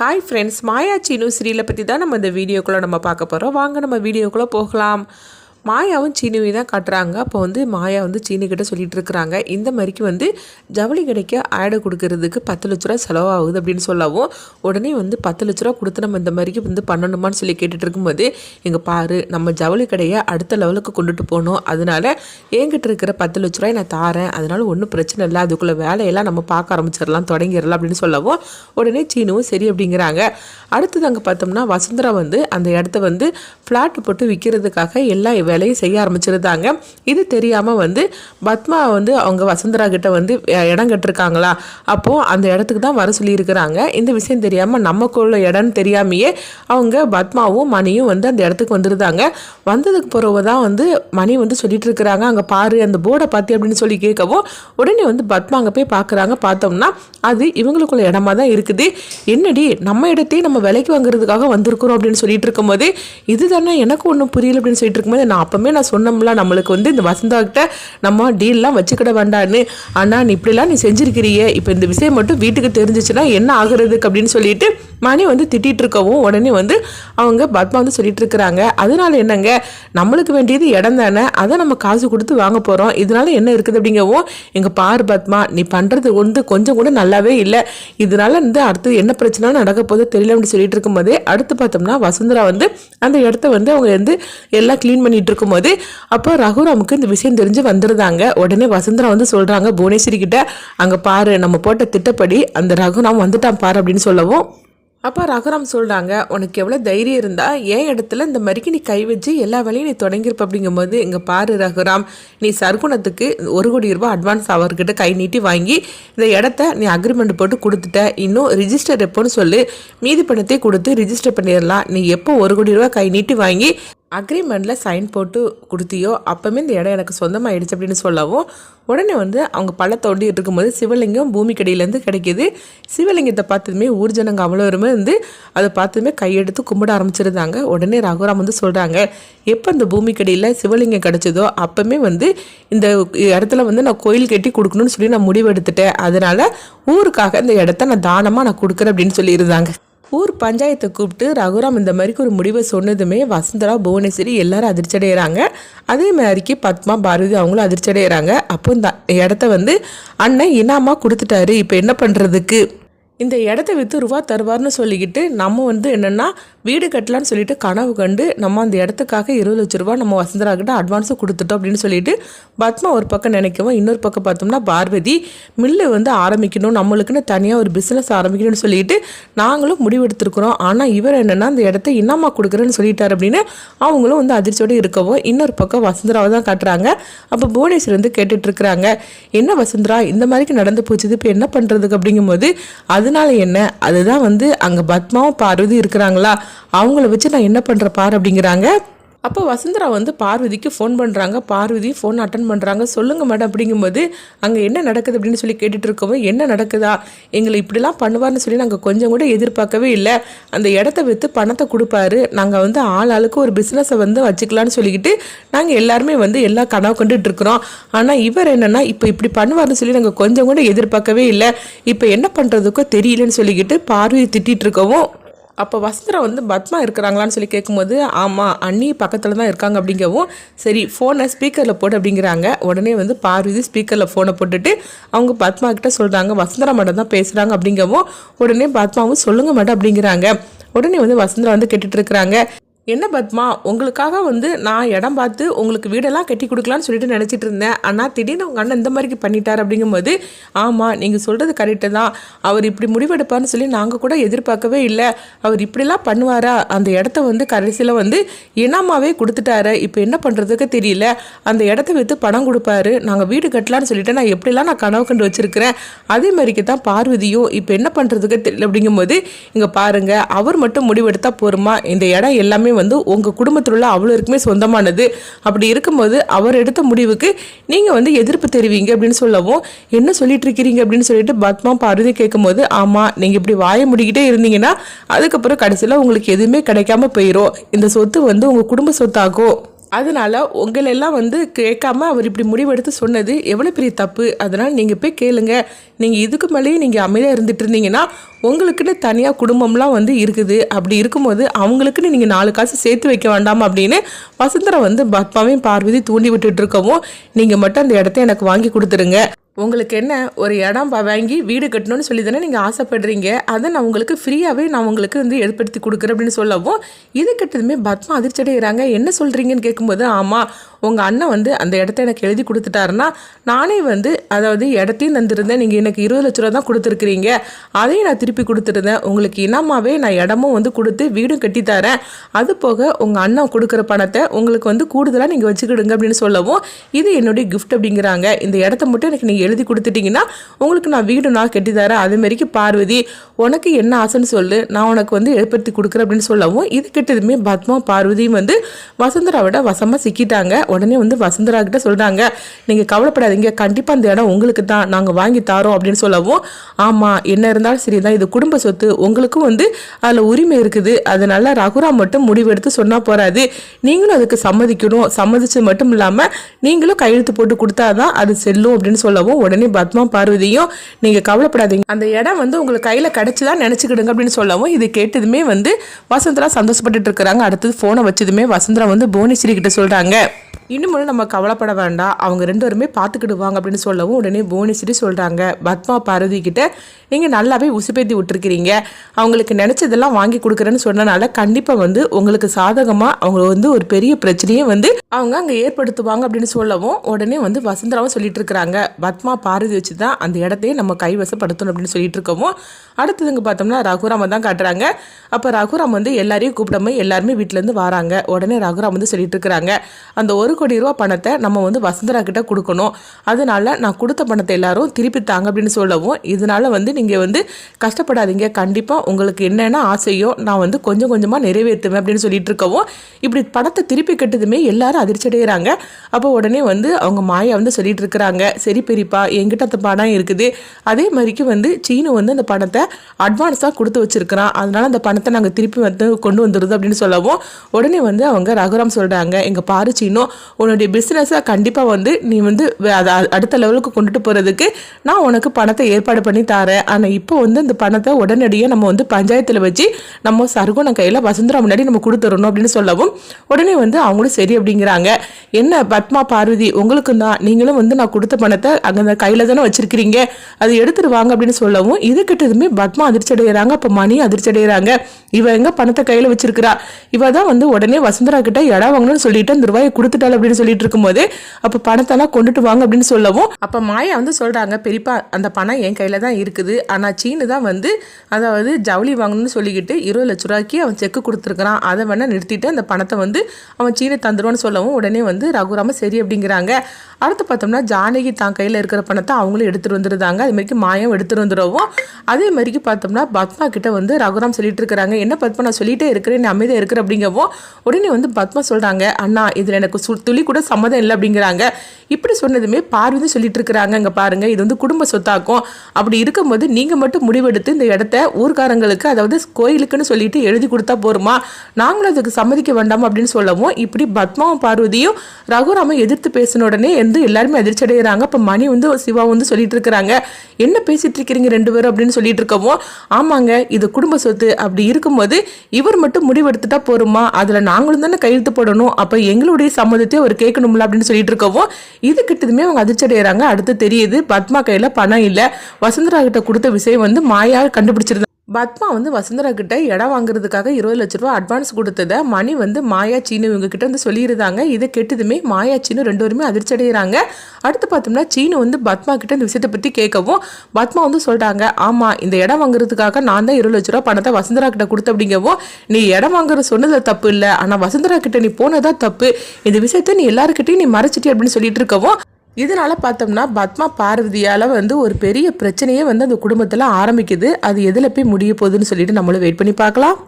Hi friends மாயா சீனு சீரியலை பற்றி தான் நம்ம இந்த வீடியோக்குள்ளே நம்ம பார்க்க போகிறோம் வாங்க நம்ம வீடியோக்குள்ளே போகலாம். மாயாவும் சீனுவை தான் காட்டுறாங்க. அப்போ வந்து மாயா வந்து சீனுக்கிட்ட சொல்லிட்டு இருக்கிறாங்க இந்த மாதிரிக்கு வந்து ஜவுளி கடைக்கு ஆடை கொடுக்கறதுக்கு பத்து லட்ச ரூபா செலவாகுது அப்படின்னு சொல்லவும் உடனே வந்து பத்து லட்ச ரூபா கொடுத்து நம்ம இந்த மாதிரிக்கு வந்து பண்ணணுமான்னு சொல்லி கேட்டுட்டு இருக்கும்போது எங்கள் பாரு நம்ம ஜவுளி கடையை அடுத்த லெவலுக்கு கொண்டுட்டு போகணும். அதனால என்கிட்ட இருக்கிற பத்து லட்ச ரூபாய் நான் தாரேன். அதனால ஒன்றும் பிரச்சனை இல்லை. அதுக்குள்ளே வேலையெல்லாம் நம்ம பார்க்க ஆரம்பிச்சிடலாம் தொடங்கிடலாம் அப்படின்னு சொல்லவும் உடனே சீனுவும் சரி அப்படிங்கிறாங்க. அடுத்தது அங்கே பார்த்தோம்னா வசுந்தரா வந்து அந்த இடத்த வந்து ஃப்ளாட் போட்டு விற்கிறதுக்காக எல்லா வேலையை செய்ய ஆரம்பிச்சிருந்தாங்க. இது தெரியாமல் வந்து பத்மா வந்து அவங்க வசுந்தரா கிட்ட வந்து இடம் கட்டிருக்காங்களா? அப்போது அந்த இடத்துக்கு தான் வர சொல்லியிருக்கிறாங்க. இந்த விஷயம் தெரியாமல் நமக்குள்ள இடம்னு தெரியாமையே அவங்க பத்மாவும் மணியும் வந்து அந்த இடத்துக்கு வந்துருந்தாங்க. வந்ததுக்கு பிறகு தான் வந்து மணி வந்து சொல்லிட்டு இருக்கிறாங்க அங்கே பாரு அந்த போர்டை பார்த்து அப்படின்னு சொல்லி கேட்கவும் உடனே வந்து பத்மா அங்கே போய் பார்க்குறாங்க பார்த்தோம்னா அது இவங்களுக்குள்ள இடமா தான் இருக்குது. என்னடி நம்ம இடத்தையும் நம்ம விலைக்கு வாங்குறதுக்காக வந்திருக்கிறோம் அப்படின்னு சொல்லிட்டு இருக்கும்போது இது தானே எனக்கு ஒன்றும் புரியல அப்படின்னு சொல்லிட்டு இருக்கும்போது நான் அப்பவுமே நான் சொன்னோம்ல நம்மளுக்கு வந்து இந்த வசந்தாக்கிட்ட நம்ம டீல்லாம் வச்சுக்கிட வேண்டான்னு. ஆனால் நீ இப்படிலாம் நீ செஞ்சிருக்கிறியே. இப்போ இந்த விஷயம் மட்டும் வீட்டுக்கு தெரிஞ்சிச்சுன்னா என்ன ஆகுறதுக்கு அப்படின்னு சொல்லிட்டு மணி வந்து திட்டிகிட்டு இருக்கவும் உடனே வந்து அவங்க பத்மா வந்து சொல்லிட்டு இருக்கிறாங்க. அதனால என்னங்க? நம்மளுக்கு வேண்டியது இடம் தானே? அதை நம்ம காசு கொடுத்து வாங்க போகிறோம் இதனால என்ன இருக்குது அப்படிங்கவும் எங்கள் பார் பத்மா நீ பண்ணுறது வந்து கொஞ்சம் கூட நல்லாவே இல்லை. இதனால வந்து அடுத்து என்ன பிரச்சனை நடக்க போதோ தெரியல அப்படின்னு சொல்லிட்டு இருக்கும்போது அடுத்து பார்த்தோம்னா வசுந்தரா வந்து அந்த இடத்த வந்து அவங்க வந்து எல்லாம் க்ளீன் பண்ணிட்டு இருக்கும்போது அப்போ ரகுராமுக்கு இந்த விஷயம் தெரிஞ்சு வந்துருந்தாங்க. உடனே வசுந்தரா வந்து சொல்கிறாங்க புவனேஸ்வரி கிட்ட அங்கே பாரு நம்ம போட்ட திட்டப்படி அந்த ரகுராம் வந்துட்டான் பாரு அப்படின்னு சொல்லவும் அப்போ ரகுராம் சொல்கிறாங்க உனக்கு எவ்வளோ தைரியம் இருந்தால் ஏன் இடத்துல இந்த மாதிரிக்கு நீ கை வச்சு எல்லா வேலையும் நீ தொடங்கியிருப்ப? அப்படிங்கும்போது இங்கே பாரு ரகுராம் நீ சர்க்குணத்துக்கு ஒரு கோடி ரூபாய் அட்வான்ஸ் அவர்கிட்ட கை நீட்டி வாங்கி இந்த இடத்த நீ அக்ரிமெண்ட் போட்டு கொடுத்துட்ட. இன்னும் ரிஜிஸ்டர் எப்போன்னு சொல்லு. மீதி பணத்தை கொடுத்து ரிஜிஸ்டர் பண்ணிடலாம். நீ எப்போ ஒரு கோடி ரூபாய் கை நீட்டி வாங்கி அக்ரிமெண்ட்டில் சைன் போட்டு கொடுத்தியோ அப்போவுமே இந்த இடம் எனக்கு சொந்தமாகிடுச்சு அப்படின்னு சொல்லவும் உடனே வந்து அவங்க பல தோண்டிகிட்டு இருக்கும்போது சிவலிங்கம் பூமிக்கடியிலேருந்து கிடைக்கிது. சிவலிங்கத்தை பார்த்ததுமே ஊர் ஜனங்க அவ்வளோருமே வந்து அதை பார்த்ததுமே கையெடுத்து கும்பிட ஆரம்பிச்சிருந்தாங்க. உடனே ரகுராம் வந்து சொல்கிறாங்க எப்போ இந்த பூமிக்கடியில் சிவலிங்கம் கிடச்சதோ அப்போவுமே வந்து இந்த இடத்துல வந்து நான் கோயில் கட்டி கொடுக்கணும்னு சொல்லி நான் முடிவெடுத்துட்டேன். அதனால் ஊருக்காக இந்த இடத்த நான் தானமாக நான் கொடுக்குறேன் அப்படின்னு சொல்லியிருந்தாங்க. ஊர் பஞ்சாயத்தை கூப்பிட்டு ரகுராம் இந்த மாதிரிக்கு ஒரு முடிவை சொன்னதுமே வசுந்தரா புவனேஸ்வரி எல்லாரும் அதிர்ச்சி அடைகிறாங்க அதே மாதிரிக்கு பத்மா பாரதி அவங்களும் அதிர்ச்சி அடைகிறாங்க அப்போ இந்த இடத்த வந்து அண்ணன் இனாமா கொடுத்துட்டாரு. இப்போ என்ன பண்ணுறதுக்கு இந்த இடத்த விற்று ரூபா தருவார்னு சொல்லிக்கிட்டு நம்ம வந்து என்னென்னா வீடு கட்டலான்னு சொல்லிட்டு கனவு கண்டு நம்ம அந்த இடத்துக்காக இருபது லட்ச ரூபா நம்ம வசுந்தரா கிட்ட அட்வான்ஸும் கொடுத்துட்டோம் அப்படின்னு சொல்லிட்டு பத்மா ஒரு பக்கம் நினைக்கவும் இன்னொரு பக்கம் பார்த்தோம்னா பார்வதி மில்லு வந்து ஆரம்பிக்கணும் நம்மளுக்குன்னு தனியாக ஒரு பிஸ்னஸ் ஆரம்பிக்கணும்னு சொல்லிட்டு நாங்களும் முடிவெடுத்திருக்கிறோம். ஆனால் இவர் என்னென்னா அந்த இடத்த இன்னமா கொடுக்குறேன்னு சொல்லிட்டார் அப்படின்னு அவங்களும் வந்து அதிர்ச்சியோடு இருக்கவும் இன்னொரு பக்கம் வசுந்தராவை தான் காட்டுறாங்க. அப்போ புவனேஸ்வர் வந்து கேட்டுட்ருக்கிறாங்க என்ன வசுந்தரா இந்த மாதிரிக்கு நடந்து போச்சுது இப்போ என்ன பண்ணுறதுக்கு அப்படிங்கும்போது அது அதனால என்ன? அதுதான் வந்து அங்கே பத்மாவும் பார்வதி இருக்கிறாங்களா? அவங்கள வச்சு நான் என்ன பண்ணுற பார் அப்படிங்கிறாங்க. அப்போ வசுந்தரா வந்து பார்வதிக்கு ஃபோன் பண்ணுறாங்க பார்வதி ஃபோன் அட்டன் பண்ணுறாங்க சொல்லுங்கள் மேடம் அப்படிங்கும்போது அங்கே என்ன நடக்குது? அப்படின்னு சொல்லி கேட்டுட்டு இருக்கோம் என்ன நடக்குதா? எங்களை இப்படிலாம் பண்ணுவார்னு சொல்லி நாங்கள் கொஞ்சம் கூட எதிர்பார்க்கவே இல்லை. அந்த இடத்த விற்று பணத்தை கொடுப்பாரு. நாங்கள் வந்து ஆள் ஆளுக்கு ஒரு பிஸ்னஸை வந்து வச்சுக்கலான்னு சொல்லிக்கிட்டு நாங்கள் எல்லாருமே வந்து எல்லா கனவு கொண்டுட்டு இருக்கிறோம் ஆனால் இவர் என்னென்னா இப்போ இப்படி பண்ணுவார்னு சொல்லி நாங்கள் கொஞ்சம் கூட எதிர்பார்க்கவே இல்லை. இப்போ என்ன பண்ணுறதுக்கோ தெரியலன்னு சொல்லிக்கிட்டு பார்வையை திட்டிட்டு இருக்கவும் அப்போ வசுந்தரா வந்து பத்மா இருக்கிறாங்களான்னு சொல்லி கேட்கும்போது ஆமாம் அண்ணி பக்கத்தில் தான் இருக்காங்க அப்படிங்கவும் சரி ஃபோனை ஸ்பீக்கரில் போட்டு அப்படிங்கிறாங்க. உடனே வந்து பார்வதி ஸ்பீக்கரில் ஃபோனை போட்டுட்டு அவங்க பத்மா கிட்ட சொல்கிறாங்க வசுந்தரா மேடம் தான் பேசுகிறாங்க அப்படிங்கவும் உடனே பத்மாவும் சொல்லுங்க மேடம் அப்படிங்கிறாங்க. உடனே வந்து வசுந்தரா வந்து கேட்டுட்டு இருக்கிறாங்க. என்ன பத்மா உங்களுக்காக வந்து நான் இடம் பார்த்து உங்களுக்கு வீடெல்லாம் கட்டி கொடுக்கலான்னு சொல்லிட்டு நினச்சிட்டு இருந்தேன். ஆனால் திடீர்னு உங்கள் அண்ணன் இந்த மாதிரி பண்ணிட்டார் அப்படிங்கும்போது ஆமாம் நீங்கள் சொல்கிறது கரெக்டு தான். அவர் இப்படி முடிவெடுப்பார்னு சொல்லி நாங்கள் கூட எதிர்பார்க்கவே இல்லை. அவர் இப்படிலாம் பண்ணுவாரா? அந்த இடத்த வந்து கடைசியில் வந்து இனாமாவே கொடுத்துட்டாரு. இப்போ என்ன பண்ணுறதுக்கு தெரியல. அந்த இடத்த விற்று பணம் கொடுப்பாரு. நாங்கள் வீடு கட்டலான்னு சொல்லிட்டு நான் எப்படிலாம் நான் கனவு கண்டு வச்சிருக்கிறேன். அதே மாதிரிக்கு தான் பார்வதியும் இப்போ என்ன பண்ணுறதுக்கு தெரியல அப்படிங்கும்போது இங்கே பாருங்கள் அவர் மட்டும் முடிவெடுத்தால் போருமா? இந்த இடம் எல்லாமே வந்து உங்கள் குடும்பத்தில் உள்ள அவ்வளோருக்குமே சொந்தமானது. அப்படி இருக்கும்போது அவர் எடுத்த முடிவுக்கு நீங்கள் வந்து எதிர்ப்பு தெரிவிங்க அப்படின்னு சொல்லவும் என்ன சொல்லிட்டு இருக்கிறீங்க அப்படின்னு சொல்லிட்டு பத்மா பார்வதி கேட்கும்போது ஆமாம் நீங்கள் இப்படி வாய முடிக்கிட்டே இருந்தீங்கன்னா அதுக்கப்புறம் கடைசியில் உங்களுக்கு எதுவுமே கிடைக்காம போயிடும் இந்த சொத்து வந்து உங்கள் குடும்ப சொத்தாகும். அதனால் உங்களெல்லாம் வந்து கேட்காம அவர் இப்படி முடிவெடுத்து சொன்னது எவ்வளோ பெரிய தப்பு? அதனால் நீங்கள் போய் கேளுங்க. நீங்கள் இதுக்கு மேலேயும் நீங்கள் அமைதியாக இருந்துட்டு இருந்தீங்கன்னா உங்களுக்குன்னு தனியாக குடும்பம்லாம் வந்து இருக்குது. அப்படி இருக்கும்போது அவங்களுக்குன்னு நீங்கள் நாலு காசு சேர்த்து வைக்க வேண்டாம் அப்படின்னு வசந்தரம் வந்து பத்மாவையும் பார்வதி தூண்டி விட்டுட்டு இருக்கவும் நீங்கள் மட்டும் அந்த இடத்த எனக்கு வாங்கி கொடுத்துருங்க உங்களுக்கு என்ன ஒரு இடம் வாங்கி வீடு கட்டணும்னு சொல்லி தானே நீங்கள் ஆசைப்படுறீங்க? அதை நான் உங்களுக்கு ஃப்ரீயாகவே நான் உங்களுக்கு வந்து ஏற்படுத்தி கொடுக்குறேன் அப்படின்னு சொல்லவும் இது கெட்டதுமே பத்மா அதிர்ச்சி அடைகிறாங்க என்ன சொல்கிறீங்கன்னு கேட்கும்போது ஆமாம் உங்கள் அண்ணன் வந்து அந்த இடத்த எனக்கு எழுதி கொடுத்துட்டாருன்னா நானே வந்து அதாவது இடத்தையும் தந்திருந்தேன். நீங்கள் எனக்கு இருபது லட்ச ரூபா தான் கொடுத்துருக்குறீங்க. அதையும் நான் திருப்பி கொடுத்துருந்தேன். உங்களுக்கு இனமாகவே நான் இடமும் வந்து கொடுத்து வீடும் கட்டி தரேன். அது போக உங்கள் அண்ணன் கொடுக்குற பணத்தை உங்களுக்கு வந்து கூடுதலாக நீங்கள் வச்சுக்கிடுங்க அப்படின்னு சொல்லவும் இது என்னுடைய கிஃப்ட் அப்படிங்கிறாங்க. இந்த இடத்த மட்டும் எனக்கு நீங்கள் எழுதி கொடுத்துட்டீங்கன்னா உங்களுக்கு நான் வீடு நான் கட்டி தரேன். அதே பார்வதி உனக்கு என்ன ஆசைன்னு சொல்லு. நான் உனக்கு வந்து ஏற்படுத்தி கொடுக்குறேன் அப்படின்னு சொல்லவும் இது கிட்டதுமே பத்மா பார்வதியும் வந்து வசுந்தராவோட வசமாக சிக்கிட்டாங்க. உடனே வந்து வசுந்தரா கிட்ட சொல்கிறாங்க நீங்கள் கவலைப்படாதீங்க. கண்டிப்பாக அந்த இடம் உங்களுக்கு தான். நாங்கள் வாங்கி தரோம். அப்படின்னு சொல்லவும் ஆமாம் என்ன இருந்தாலும் சரி தான் இது குடும்ப சொத்து. உங்களுக்கும் வந்து அதில் உரிமை இருக்குது. அதனால ரகுராம் மட்டும் முடிவெடுத்து சொன்னால் போகாது நீங்களும் அதுக்கு சம்மதிக்கணும். சம்மதிச்சது மட்டும் இல்லாமல் நீங்களும் கையெழுத்து போட்டு கொடுத்தாதான் அது செல்லும். அப்படின்னு சொல்லவும் உடனே பத்மா பார்வதியும் நீங்கள் கவலைப்படாதீங்க. அந்த இடம் வந்து உங்களுக்கு கையில் கிடச்சிதான் நினச்சிக்கிடுங்க அப்படின்னு சொல்லவும் இது கேட்டதுமே வந்து வசந்தரா சந்தோஷப்பட்டுட்டு இருக்கிறாங்க. அடுத்தது ஃபோனை வச்சதுமே வசந்தரா வந்து புவனேஸ்வரி கிட்ட சொல்கிறாங்க இன்னும் நம்ம கவலைப்பட வேண்டாம் அவங்க ரெண்டு பேருமே பார்த்துக்கிடுவாங்க அப்படின்னு சொல்லவும் உடனே புவனேஸ்வரி சொல்கிறாங்க பத்மா பார்வதி கிட்ட நீங்கள் நல்லாவே உசுப்பேத்தி விட்டுருக்கிறீங்க. அவங்களுக்கு நினச்சதெல்லாம் வாங்கி கொடுக்குறேன்னு சொன்னனால கண்டிப்பாக வந்து உங்களுக்கு சாதகமாக அவங்க வந்து ஒரு பெரிய பிரச்சனையே வந்து அவங்க அங்கே ஏற்படுத்துவாங்க அப்படின்னு சொல்லவும் உடனே வந்து வசுந்தராவும் சொல்லிட்டு இருக்கிறாங்க பத்மா பார்வதி வச்சு தான் அந்த இடத்தையே நம்ம கைவசப்படுத்தணும் அப்படின்னு சொல்லிட்டு இருக்கவும் அடுத்ததுங்க பார்த்தோம்னா ரகுராம தான் காட்டுறாங்க. அப்போ ரகுராம் வந்து எல்லாரையும் கூப்பிடாம எல்லாருமே வீட்டிலேருந்து வராங்க. உடனே ரகுராம் வந்து சொல்லிட்டு இருக்கிறாங்க அந்த ஒரு கோடி ரூபா பணத்தை நம்ம வந்து வசுந்தரா கிட்ட கொடுக்கணும். அதனால நான் கொடுத்த பணத்தை எல்லாரும் திருப்பி தாங்க அப்படின்னு சொல்லவும் இதனால வந்து நீங்கள் வந்து கஷ்டப்படாதீங்க. கண்டிப்பாக உங்களுக்கு என்னென்ன ஆசையோ நான் வந்து கொஞ்சம் கொஞ்சமாக நிறைவேற்றுவேன் அப்படின்னு சொல்லிட்டு இருக்கவும் இப்படி பணத்தை திருப்பி கட்டுதுமே எல்லாரும் அதிர்ச்சியடைகிறாங்க அப்போ உடனே வந்து அவங்க மாயா வந்து சொல்லிட்டு இருக்கிறாங்க சரி பெரியப்பா என்கிட்ட அந்த பணம் இருக்குது. அதே மாதிரிக்கு வந்து சீனு வந்து அந்த பணத்தை அட்வான்ஸாக கொடுத்து வச்சிருக்கிறான். அதனால அந்த பணத்தை நாங்கள் திருப்பி வந்து கொண்டு வந்துடுது அப்படின்னு சொல்லவும் உடனே வந்து அவங்க ரகுராம் சொல்கிறாங்க எங்கள் பாரு சீனோ உன்னுடைய பிஸ்னஸை கண்டிப்பாக வந்து நீ வந்து அதை அடுத்த லெவலுக்கு கொண்டுட்டு போகிறதுக்கு நான் உனக்கு பணத்தை ஏற்பாடு பண்ணி தரேன். ஆனால் இப்போ வந்து அந்த பணத்தை உடனடியாக நம்ம வந்து பஞ்சாயத்தில் வச்சு நம்ம சர்குணம் கையில் வசுந்தரா முன்னாடி நம்ம கொடுத்துடணும் அப்படின்னு சொல்லவும் உடனே வந்து அவங்களும் சரி அப்படிங்கிறாங்க. என்ன பத்மா பார்வதி உங்களுக்கு தான். நீங்களும் வந்து நான் கொடுத்த பணத்தை அங்கே அந்த கையில் தானே வச்சிருக்கிறீங்க. அது எடுத்துட்டு வாங்க அப்படின்னு சொல்லவும் இது கிட்டதுமே பத்மா அதிர்ச்சி அடைகிறாங்க. அப்போ மணி அதிர்ச்சி அடைகிறாங்க. இவ எங்க பணத்தை கையில் வச்சிருக்கிறா? இவ தான் வந்து உடனே வசுந்தரா கிட்ட இடம் வாங்கணும்னு சொல்லிட்டு அந்த ரூபாயை கொடுத்துட்டாள் அப்படின்னு சொல்லிட்டு இருக்கும்போது அப்போ பணத்தெல்லாம் கொண்டுட்டு வாங்க அப்படின்னு சொல்லவும் அப்போ மாயா வந்து சொல்றாங்க பெரியப்பா அந்த பணம் என் கையில் தான் இருக்குது. ஆனால் சீனு தான் வந்து அதாவது ஜவுளி வாங்கணும்னு சொல்லிக்கிட்டு இருபது லட்ச ரூபாய்க்கு அவன் செக்கு கொடுத்துருக்கான் அதை வேணால் நிறுத்திட்டு அந்த பணத்தை வந்து அவன் சீனை தந்துருவான்னு சொல்லவும் உடனே வந்து ரகுராம சரி அப்படிங்கிறாங்க. அடுத்து பார்த்தோம்னா ஜானகி தான் கையில் இருக்கிற பணத்தை அவங்களும் எடுத்துகிட்டு வந்துருந்தாங்க. அது மாதிரிக்கு மாயம் எடுத்துகிட்டு வந்துடுவோம் அதே மாதிரிக்கு பார்த்தோம்னா பத்மா கிட்ட வந்து ரகுராம் சொல்லிட்டு இருக்கிறாங்க. என்ன பத்மா நான் சொல்லிட்டே இருக்கிறேன் அமைதியாக இருக்கிற அப்படிங்கவும் உடனே வந்து பத்மா சொல்கிறாங்க அண்ணா இதில் எனக்கு சு- துளி கூட சம்மதம் இல்லை அப்படிங்கிறாங்க. இப்படி சொன்னதுமே பார்வதி சொல்லிட்டு இருக்கிறாங்க. இங்க பாருங்க இது வந்து குடும்ப சொத்தாக்கும். அப்படி இருக்கும்போது நீங்க மட்டும் முடிவெடுத்து இந்த இடத்த ஊர்க்காரங்களுக்கு அதாவது கோயிலுக்குன்னு சொல்லிட்டு எழுதி கொடுத்தா போருமா? நாங்களும் அதுக்கு சம்மதிக்க வேண்டாம் அப்படின்னு சொல்லவும் இப்படி பத்மாவும் பார்வதியும் ரகுராமும் எதிர்த்து பேசின உடனே வந்து எல்லாருமே அதிர்ச்சி அடைகிறாங்க இப்போ மணி வந்து சிவா வந்து சொல்லிட்டு இருக்கிறாங்க. என்ன பேசிட்டு இருக்கிறீங்க ரெண்டு பேரும் அப்படின்னு சொல்லிட்டு இருக்கவும் ஆமாங்க இது குடும்ப சொத்து. அப்படி இருக்கும்போது இவர் மட்டும் முடிவெடுத்துட்டா போருமா? அதுல நாங்களும் தானே கையெழுத்து போடணும். அப்ப எங்களுடைய சம்மதத்தை அவர் கேட்கணும்ல அப்படின்னு சொல்லிட்டு இருக்கவும் இது கிட்டதுமே அவங்க அதிர்ச்சி அடைகிறாங்க அடுத்து தெரியுது பத்மா கையில் பணம் இல்ல. வசுந்தரா கிட்ட கொடுத்த விஷயம் வந்து மாயா கண்டுபிடிச்சிருந்தாங்க பத்மா வந்து வசுந்தரா கிட்ட இடம் வாங்குறதுக்காக இருபது லட்ச ரூபா அட்வான்ஸ் கொடுத்ததை மணி வந்து மாயா சீனு இவங்க கிட்ட வந்து சொல்லியிருந்தாங்க. இதை கெட்டதுமே மாயா சீனு ரெண்டு பேருமே அதிர்ச்சி அடைகிறாங்க அடுத்து பார்த்தோம்னா சீனு வந்து பத்மா கிட்ட இந்த விஷயத்தை பற்றி கேட்கவும் பத்மா வந்து சொல்கிறாங்க ஆமாம் இந்த இடம் வாங்குறதுக்காக நான் தான் இருபது லட்ச ரூபா பணத்தை வசுந்தரா கிட்ட கொடுத்த அப்படிங்கவும் நீ இடம் வாங்குற சொன்னது தப்பு இல்லை. ஆனால் வசுந்தரா கிட்ட நீ போனதா தப்பு. இந்த விஷயத்த நீ எல்லாருக்கிட்டையும் நீ மறைச்சிட்டி அப்படின்னு சொல்லிட்டு இருக்கவும் இதனால் பார்த்தோம்னா பத்மா பார்வதியால் வந்து ஒரு பெரிய பிரச்சனையே வந்து அந்த குடும்பத்தில் ஆரம்பிக்குது. அது எதில் போய் முடிய போகுதுன்னு சொல்லிட்டு நம்மளும் வெயிட் பண்ணி பார்க்கலாம்.